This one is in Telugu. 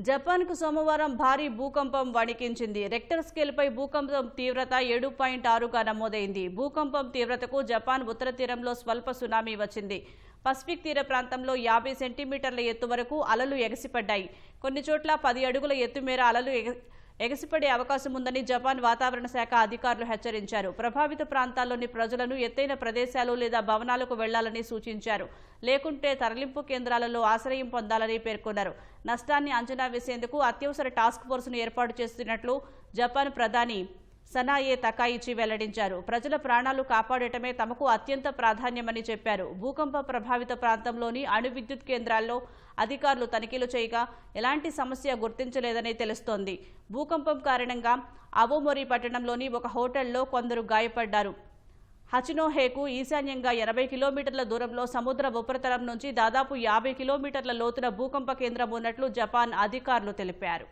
జపాన్కు సోమవారం భారీ భూకంపం వణికించింది. రెక్టర్ స్కేల్పై భూకంపం తీవ్రత ఏడు పాయింట్ ఆరుగా నమోదైంది. భూకంపం తీవ్రతకు జపాన్ ఉత్తర తీరంలో స్వల్ప సునామీ వచ్చింది. పసిఫిక్ తీర ప్రాంతంలో యాభై సెంటీమీటర్ల ఎత్తు వరకు అలలు ఎగసిపడ్డాయి. కొన్ని చోట్ల పది అడుగుల ఎత్తు మేర అలలు ఎగ- ఎగసిపడే అవకాశం ఉందని జపాన్ వాతావరణ శాఖ అధికారులు హెచ్చరించారు. ప్రభావిత ప్రాంతాల్లోని ప్రజలను ఎత్తైన ప్రదేశాలు లేదా భవనాలకు వెళ్ళాలని సూచించారు. లేకుంటే తరలింపు కేంద్రాలలో ఆశ్రయం పొందాలని పేర్కొన్నారు. నష్టాన్ని అంచనా వేసేందుకు అత్యవసర టాస్క్ ఫోర్స్ను ఏర్పాటు చేస్తున్నట్లు జపాన్ ప్రధాని సనాయే తకాయిచి వెల్లడించారు. ప్రజల ప్రాణాలు కాపాడటమే తమకు అత్యంత ప్రాధాన్యమని చెప్పారు. భూకంప ప్రభావిత ప్రాంతంలోని అణు విద్యుత్ కేంద్రాల్లో అధికారులు తనిఖీలు చేయగా ఎలాంటి సమస్య గుర్తించలేదని తెలుస్తోంది. భూకంపం కారణంగా అవోమొరి పట్టణంలోని ఒక హోటల్లో కొందరు గాయపడ్డారు. హచినోహేకు ఈశాన్యంగా ఎనభై కిలోమీటర్ల దూరంలో సముద్ర ఉపరితలం నుంచి దాదాపు యాభై కిలోమీటర్ల లోతున భూకంప కేంద్రం ఉన్నట్లు జపాన్ అధికారులు తెలిపారు.